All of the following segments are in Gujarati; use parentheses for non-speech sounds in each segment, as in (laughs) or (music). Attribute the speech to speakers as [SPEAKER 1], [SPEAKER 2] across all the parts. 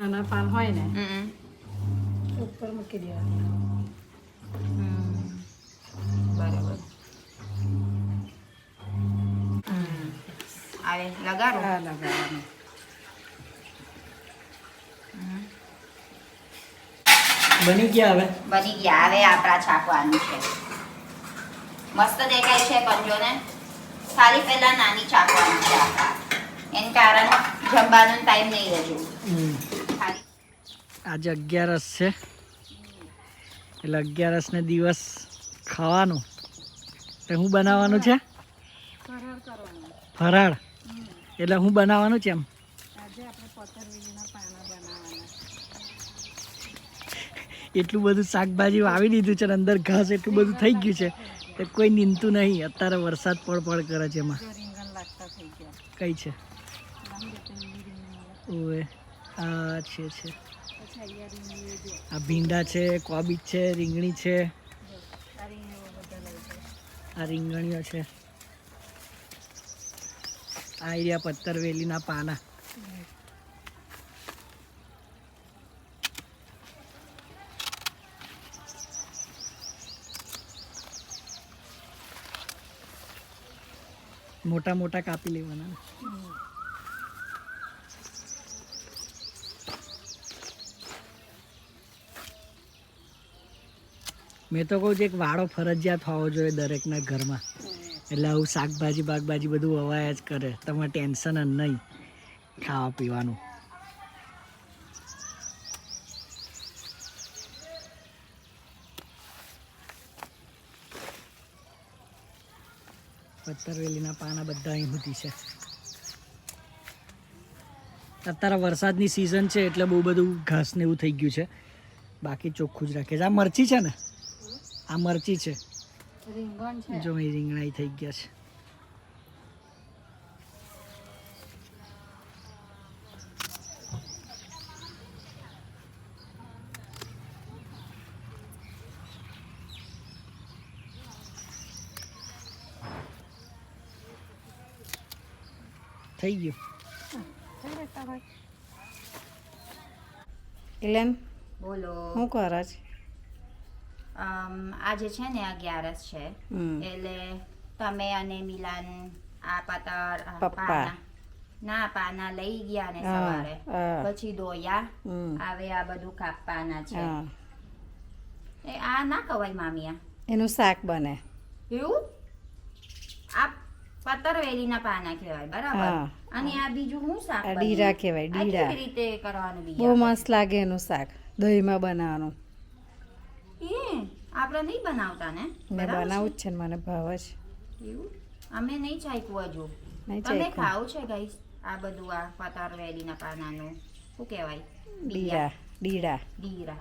[SPEAKER 1] નાના પાન હોય ને
[SPEAKER 2] હમ
[SPEAKER 1] ઉપર મૂકી દેવાનું.
[SPEAKER 2] હમ. બરાબર. હમ. આવે લગાડો.
[SPEAKER 1] લગાવવાનું
[SPEAKER 3] બની ગયા હવે?
[SPEAKER 2] બની ગયા હવે આપણા છાકવાનું છે. મસ્ત દેખાય છે પંજોને સારી પહેલા નાની છાપવાની છે આપણા એનું કારણ જમવાનો ટાઈમ નહીં હજુ
[SPEAKER 3] આજે અગિયારસ છે. એટલે અગિયારસ ને દિવસ ખાવાનું. તો હું બનાવવાનું છે?
[SPEAKER 1] ફરાળ.
[SPEAKER 3] એટલે હું બનાવવાનું છે એમ? એટલું બધું શાકભાજી વાવી દીધું છે અંદર ઘાસ એટલું બધું થઈ ગયું છે કે કોઈ નીંદતું નહીં. અત્યારે વરસાદ પડ પડ કરે છે એમાં. કઈ છે? ઓએ આ છે છે. આ ભીંડા છે કોબીજ છે રીંગણી છે.
[SPEAKER 1] આ રીંગણીઓ
[SPEAKER 3] છે. આ રહ્યા પથ્થરવેલીના પાના. મોટા મોટા કાપી લેવાના. મેં તો કહું છું, એક વાળો ફરજિયાત હોવો જોઈએ દરેકના ઘરમાં. એટલે આવું શાકભાજી બાગભાજી બધું વવાયા જ કરે. તમારે ટેન્શન જ નહીં ખાવા પીવાનું. પત્તરવેલીના પાના બધા અહીં સુધી છે. અત્યારે વરસાદની સિઝન છે એટલે બહુ બધું ઘાસ ને એવું થઈ ગયું છે. બાકી ચોખ્ખું જ રાખે છે આ મરચી છે ને? આ મરચી છે.
[SPEAKER 1] રીંગણ છે.
[SPEAKER 3] જો અહીં રીંગણાઈ થઈ ગયા છે. થઈ ગયું.
[SPEAKER 1] ઇલેન
[SPEAKER 2] બોલો.
[SPEAKER 1] શું કરે છે?
[SPEAKER 2] આજે છે ને અગિયારસ છે એટલે તમે અને મિલાન આ પતર
[SPEAKER 1] પપ્પા.
[SPEAKER 2] ના પાના લઈ ગયા ને સવારે. પછી દોયા. હવે આ બધું કાપવાના છે. એ આ ના કવાય મામિયા
[SPEAKER 1] એનું શાક બને.
[SPEAKER 2] એવું? આ પતરવેલીના પાના કહેવાય બરાબર? અને આ બીજું હું શાક
[SPEAKER 1] ડીરા કહેવાય, ડીરા.
[SPEAKER 2] રીતે કરવાનું
[SPEAKER 1] બહુ મસ્ત લાગે એનું શાક દહીંમાં બનાવવાનું.
[SPEAKER 2] એ આપણે નહીં બનાવતા ને
[SPEAKER 1] મેં બનાવું જ છે મને ભાવે છે?
[SPEAKER 2] એવું? અમે નહીં ચાખ્યું હજુ તમે. ખાવ છે ગાઈસ? આ બધું આ પતરવેલીના પાનાનું. શું કહેવાય?
[SPEAKER 1] ડીરા ડીરા
[SPEAKER 2] ડીરા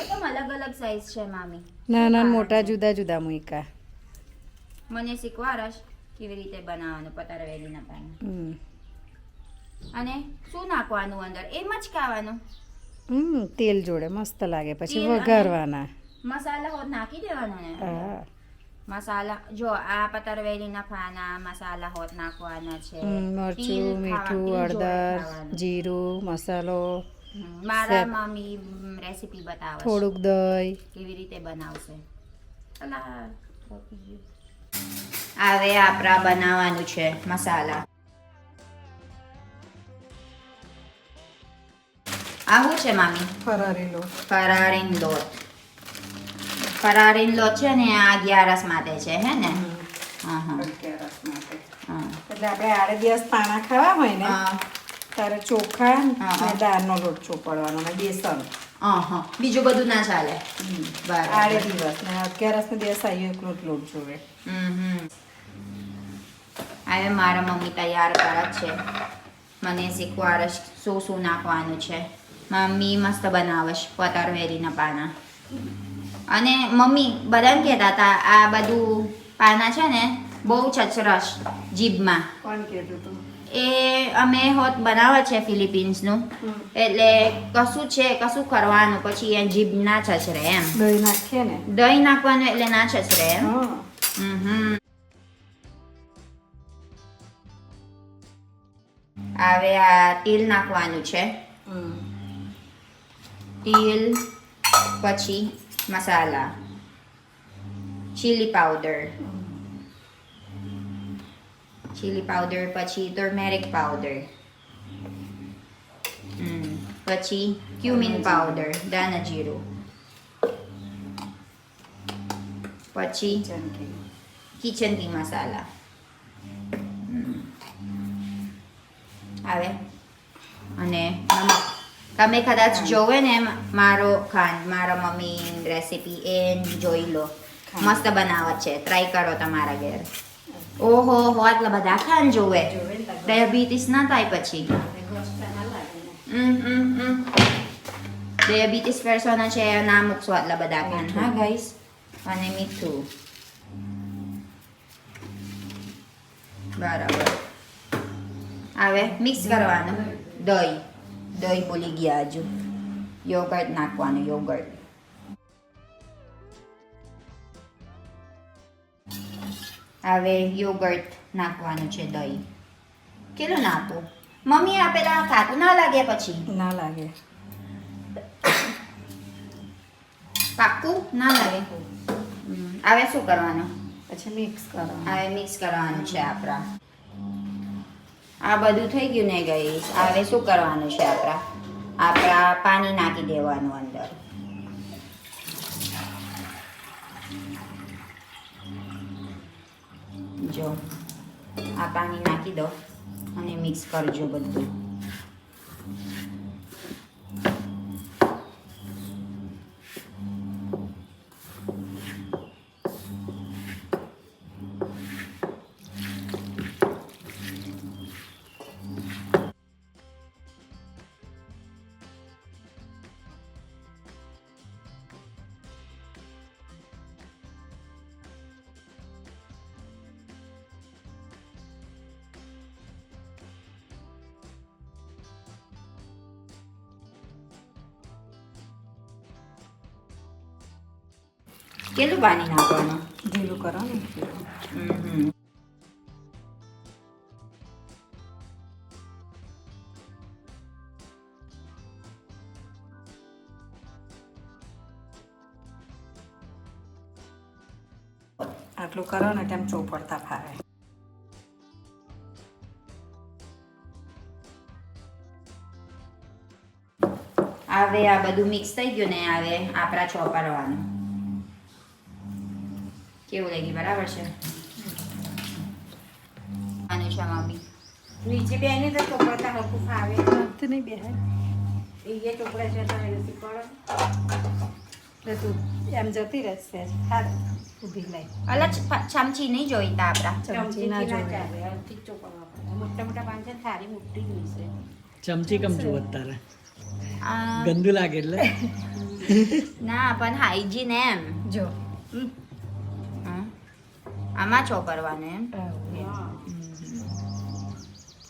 [SPEAKER 2] એકદમ અલગ અલગ સાઈઝ છે મામી.
[SPEAKER 1] નાના મોટા જુદા જુદા મૂક્યા
[SPEAKER 2] મને શીખવાડશ કેવી રીતે બનાવવાનું પતરવેલીના પાના.
[SPEAKER 1] હમ.
[SPEAKER 2] અને શું નાખવાનું અંદર? એમ જ ખાવાનું.
[SPEAKER 1] હમ તેલ જોડે મસ્ત લાગે. પછી
[SPEAKER 2] તેલ અને-
[SPEAKER 1] વઘારવાના.
[SPEAKER 2] મસાલા હોત નાખી દેવાનો ને
[SPEAKER 1] હા.
[SPEAKER 2] મસાલા જો આ પતરવેલીના પાના મસાલા હોત નાખવાના છે.
[SPEAKER 1] હમ,
[SPEAKER 2] તીલ
[SPEAKER 1] મરચું
[SPEAKER 2] ખાવા-
[SPEAKER 1] મીઠું
[SPEAKER 2] તીલ જોડે
[SPEAKER 1] હળદર
[SPEAKER 2] ખાવાનું.
[SPEAKER 1] જીરું મસાલો
[SPEAKER 2] હમ, મારા
[SPEAKER 1] સેટ.
[SPEAKER 2] મમ્મી રેસીપી બતાવે
[SPEAKER 1] થોડુંક દહીં.
[SPEAKER 2] કેવી રીતે બનાવશે? અલા, પતી ગયું. હવે આપણા બનાવવાનું છે મસાલા. આ શું છે મામી
[SPEAKER 1] ફરારેલો
[SPEAKER 2] ફરારીન લોટ ફરારીન લોટ છે ને આ અગિયારસ માટે છે હે ને હા હા હા
[SPEAKER 1] એટલે આપણે આડે દિવસ પાણા ખાવા હોય ને ત્યારે ચોખા
[SPEAKER 2] હા.
[SPEAKER 1] દાળનો લોટ ચોપડવાનો ને બેસન
[SPEAKER 2] હા હા બીજું બધું ના ચાલે
[SPEAKER 1] આડે દિવસ ને અગિયારસ ને દિવસ આવ્યો એકલો જ લોટ જોવે
[SPEAKER 2] હમ. હવે મારા મમ્મી તૈયાર કરે છે મને શીખવાડે શું શું નાખવાનું છે મમ્મી મસ્ત બનાવે છે પતરવેલીના પાના અને મમ્મી બધાને કહેતા હતા આ બધું પાના છે ને બહુ છછરસ જીભમાં
[SPEAKER 1] કોણ કહેતું
[SPEAKER 2] એ અમે હોત બનાવે છે ફિલિપિન્સનું એટલે કશું છે કશું કરવાનું પછી એ જીભ ના છચરે એમ
[SPEAKER 1] દહીં નાખીએ ને
[SPEAKER 2] દહીં નાખવાનું એટલે ના છચરે એમ હમ હવે આ તેલ નાખવાનું છે
[SPEAKER 1] હમ.
[SPEAKER 2] તેલ પછી masala chilli powder chilli powder પછી ટર્મેરિક પાવડર હમ, પછી ક્યુમિન પાવડર દાણા જીરું પછી
[SPEAKER 1] ચમકી.
[SPEAKER 2] કિચન કી મસાલા હમ. આવે અને નમક તમે કદાચ જોવે ને મારો ખાંડ મારા મમ્મી રેસીપી એ જોઈ લો
[SPEAKER 1] ખાંડ.
[SPEAKER 2] મસ્ત બનાવત છે ટ્રાય કરો તમારા ઘેર ઓહો હો આટલા બધા ખાંડ જોવે
[SPEAKER 1] જોવે ને તાર
[SPEAKER 2] ડાયાબિટીસ ના થાય પછી
[SPEAKER 1] ઘરને ઘસતા ના લાગે ને.
[SPEAKER 2] હમ, હમ, હમ. ડાયાબિટીસ પર્સન છે ના મૂકશો આટલા બધા ખાંડ હા ગાઈસ અને મીઠું બરાબર હવે મિક્સ કરવાનું દહીં દહીં ભૂલી ગયા હજુ યોગર્ટ નાખવાનું યોગર્ટ હવે યોગર્ટ નાખવાનું છે દહીં કેટલું નાખવું મમ્મી આપેલા ખાતું ના લાગે પછી
[SPEAKER 1] ના લાગે
[SPEAKER 2] પાક્કું ના લાગે હવે શું કરવાનું
[SPEAKER 1] પછી મિક્સ કરવાનું
[SPEAKER 2] હવે મિક્સ કરવાનું છે આપણા આ બધું થઈ ગયું ને ગઈ હવે શું કરવાનું છે આપણા? આપણા પાણી નાખી દેવાનું અંદર. જો, આ પાણી નાખી દો અને મિક્સ કરજો બધું. કેટલું પાણી નાખવાનું?
[SPEAKER 1] ઢીલું કરો ને.
[SPEAKER 2] હમ.
[SPEAKER 1] આટલું કરો ને તેમ ચોપડતા ફાવે.
[SPEAKER 2] આવે આ બધું મિક્સ થઈ ગયું ને આવે આપણા ચોપરવાનું કેવું લાગી બરાબર છે અને છે મમ્મી
[SPEAKER 4] નીચે બેને તો ચોપડતા હરખું ફાવે.
[SPEAKER 1] તો નહીં બેહાય.
[SPEAKER 4] એ ચોપડા છે તો નથી પડે
[SPEAKER 1] એટલે તું એમ જતી રહેશે. ઊભી લઈ
[SPEAKER 2] અલગ ચમચી નહીં જોઈતા આપણા
[SPEAKER 1] ચમચી ના
[SPEAKER 4] ચમચીથી ના
[SPEAKER 1] જોવે.
[SPEAKER 4] ચાલે હરખી જ ચોપડવા મોટા મોટા પાન છે ને મોટી જોઈશે હોય છે.
[SPEAKER 3] ચમચી કમ જોવત તારે ગંદુ લાગે એટલે. (laughs)
[SPEAKER 2] ના પણ હાઈજીન એમ.
[SPEAKER 1] જો.
[SPEAKER 2] આમાં ચોપરવાનું એમ.
[SPEAKER 4] હા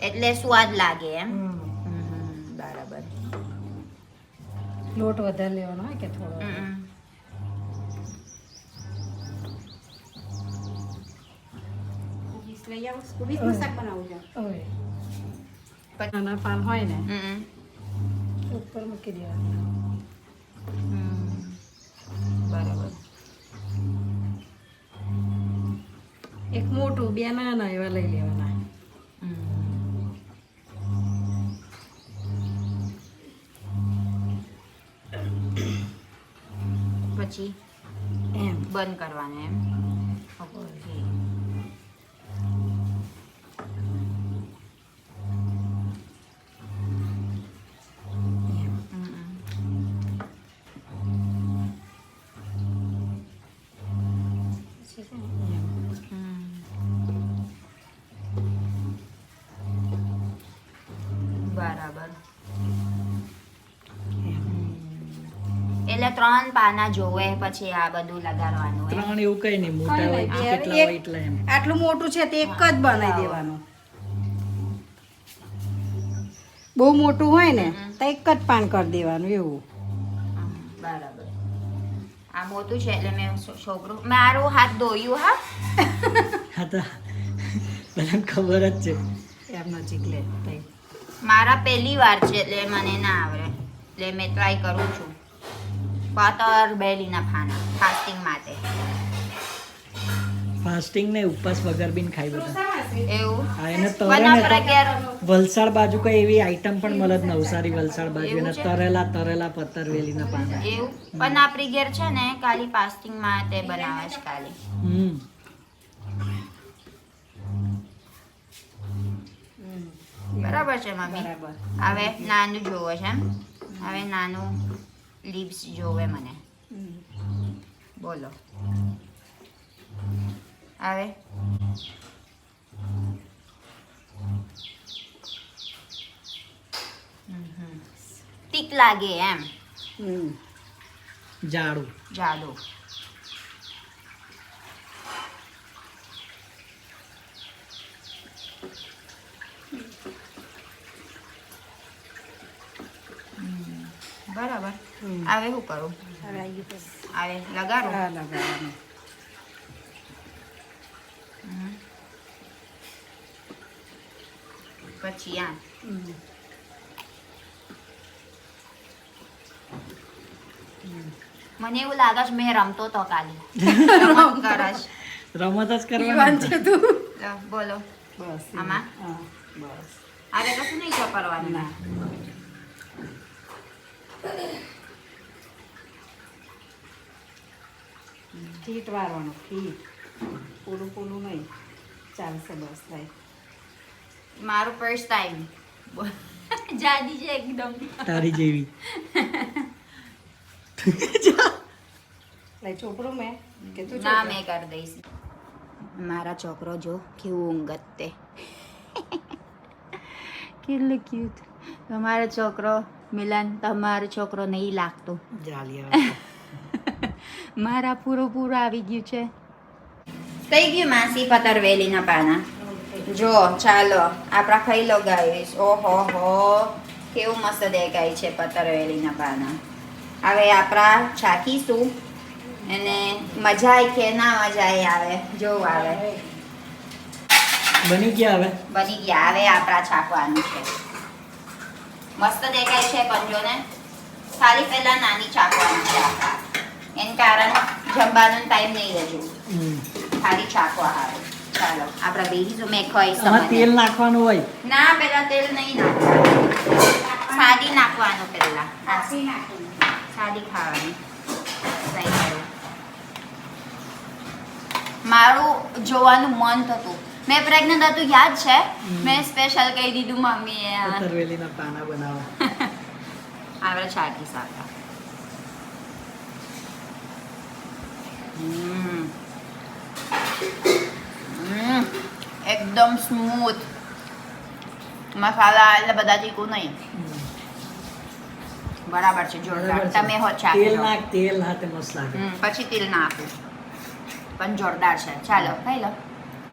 [SPEAKER 2] એટલે સ્વાદ લાગે એમ.
[SPEAKER 1] હમ.
[SPEAKER 2] હમ, બરાબર.
[SPEAKER 1] લોટ વધારે લેવાનો હોય કે થોડો?
[SPEAKER 4] લઈ આવું કુકીસનું શાક બનાવું છે.
[SPEAKER 1] નાના પાન હોય ને ઉપર મૂકી દેવાનું
[SPEAKER 2] હમ. બરાબર
[SPEAKER 1] એક મોટું બે નાના એવા લઈ લેવાના.
[SPEAKER 2] પછી
[SPEAKER 1] એમ.
[SPEAKER 2] બંધ કરવાનું એમ ઓકે
[SPEAKER 4] પછી છે ને
[SPEAKER 2] બરાબર એટલે ત્રણ પાના જોવે પછી આ બધું લગાડવાનું
[SPEAKER 3] ત્રણ એવું કઈ નહીં મોટા હોય કેટલા હોય એટલા એમ.
[SPEAKER 1] આટલું મોટું છે તે એક જ બનાવી દેવાનું. બહુ મોટું હોય ને તો એક જ પાન કરી દેવાનું એવું.
[SPEAKER 2] બરાબર. આ મોટું છે એટલે મેં છોકરો મારું હાથ ધોયું હા.
[SPEAKER 3] હા તો મને ખબર જ છે.
[SPEAKER 1] એમ નજીક લે
[SPEAKER 2] મારા પહેલી વાર છે એટલે મને ના આવડે. એટલે મેં ટ્રાય કરું છું. પાતર બેલીના પાના ફાસ્ટિંગ માટે.
[SPEAKER 3] ફાસ્ટિંગ ને ઉપવાસ વગર બી ખાઈ બધા.
[SPEAKER 2] એવું?
[SPEAKER 3] હા એને તરે
[SPEAKER 2] પણ
[SPEAKER 3] ને
[SPEAKER 2] આપણા ઘેર.
[SPEAKER 3] વલસાડ બાજુ કઈ એવી આઈટમ પણ મળે જ નવસારી વલસાડ બાજુ એને
[SPEAKER 2] તરેલા
[SPEAKER 3] તરેલા તરેલા પતરવેલીના પાના.
[SPEAKER 2] એવું? પણ આપણી ઘેર છે ને કાલી ફાસ્ટિંગ માટે બનાવે છે કાલી.
[SPEAKER 3] હમ.
[SPEAKER 2] બરાબર છે મમ્મી?
[SPEAKER 4] બરાબર.
[SPEAKER 2] હવે નાનું જોવો છે એમ. હવે નાનું લીવ્સ જોવે મને બોલો હવે તીક લાગે એમ
[SPEAKER 4] હમ
[SPEAKER 3] જાડું
[SPEAKER 2] જાડો બરાબર. હવે શું કરું.
[SPEAKER 4] હવે
[SPEAKER 2] લગાડો. પછી આ મને એવું લાગે છે મેં રમતો તો કાલે. રમત
[SPEAKER 3] જ કરવાની
[SPEAKER 2] લો, બોલો.
[SPEAKER 4] બસ
[SPEAKER 2] આમાં?
[SPEAKER 4] બસ.
[SPEAKER 2] હવે કશું નહીં કરવાનું
[SPEAKER 4] ફીટ વાળવાનું ફીટ પૂરું પૂરું નહીં. ચાલશે બસ થાય
[SPEAKER 2] મારું ફર્સ્ટ ટાઈમ (laughs) જાડી છે એકદમ.
[SPEAKER 3] તારી જેવી.
[SPEAKER 4] લઈ છોકરો મેં કે તું
[SPEAKER 2] ના મેં કરી દઈશ. મારા છોકરો જો કેવું ઊંઘત તે. કેટલું ક્યુટ તમારો છોકરો મિલન તમારો છોકરો નહીં લાગતો. (laughs) મારા પૂરો પૂરો આવી ગયું છે. થઈ ગયું માસી પતરવેલીના પાના? જો ચાલો આપણા ખાઈ લો ગાઈસ ઓહો હો કેવું મસ્ત દેખાય છે પતરવેલીના પાના. હવે આપણા છાકીશું અને મજા આવે કે ના મજા આવી આવે જોવું આવે.
[SPEAKER 3] બની ગયા હવે.
[SPEAKER 2] બની ગયા હવે આપણા છાકવાનું છે. મસ્ત દેખાય છે પંજોને. ખાલી પહેલા નાની ચાકવાનું છે એન કારણ જમવાનો ટાઈમ નહીં રજૂ
[SPEAKER 3] હમ.
[SPEAKER 2] ખાલી ચાકવા હારું. ચાલો આપણા બેહીશું મેં ખાઈશ
[SPEAKER 3] આમાં તેલ નાખવાનું હોય.
[SPEAKER 2] ના પેલા તેલ નહીં નાખવાનું. સાદી નાખવાનું પેલા
[SPEAKER 4] કાશી નાખીને.
[SPEAKER 2] સાદી ખાવાની. સહી મારું જોવાનું મન થતું. મેં પ્રેગ્નન્ટ હતું યાદ છે? મેં સ્પેશિયલ કહી દીધું મમ્મીએ આ.
[SPEAKER 3] પતરવેલીના પાના બનાવવા (laughs)
[SPEAKER 2] આપણે છાટી સાકા. એકદમ સ્મૂથ મસાલા એટલે બધા તીખું નહીં. બરાબર છે જોરદાર. તમે હો ચાખી
[SPEAKER 3] તેલ. નાખ તેલ હાથે મસ્ત લાગે.
[SPEAKER 2] પછી તેલ નાખું પણ જોરદાર છે. ચાલો ખાઈ લો.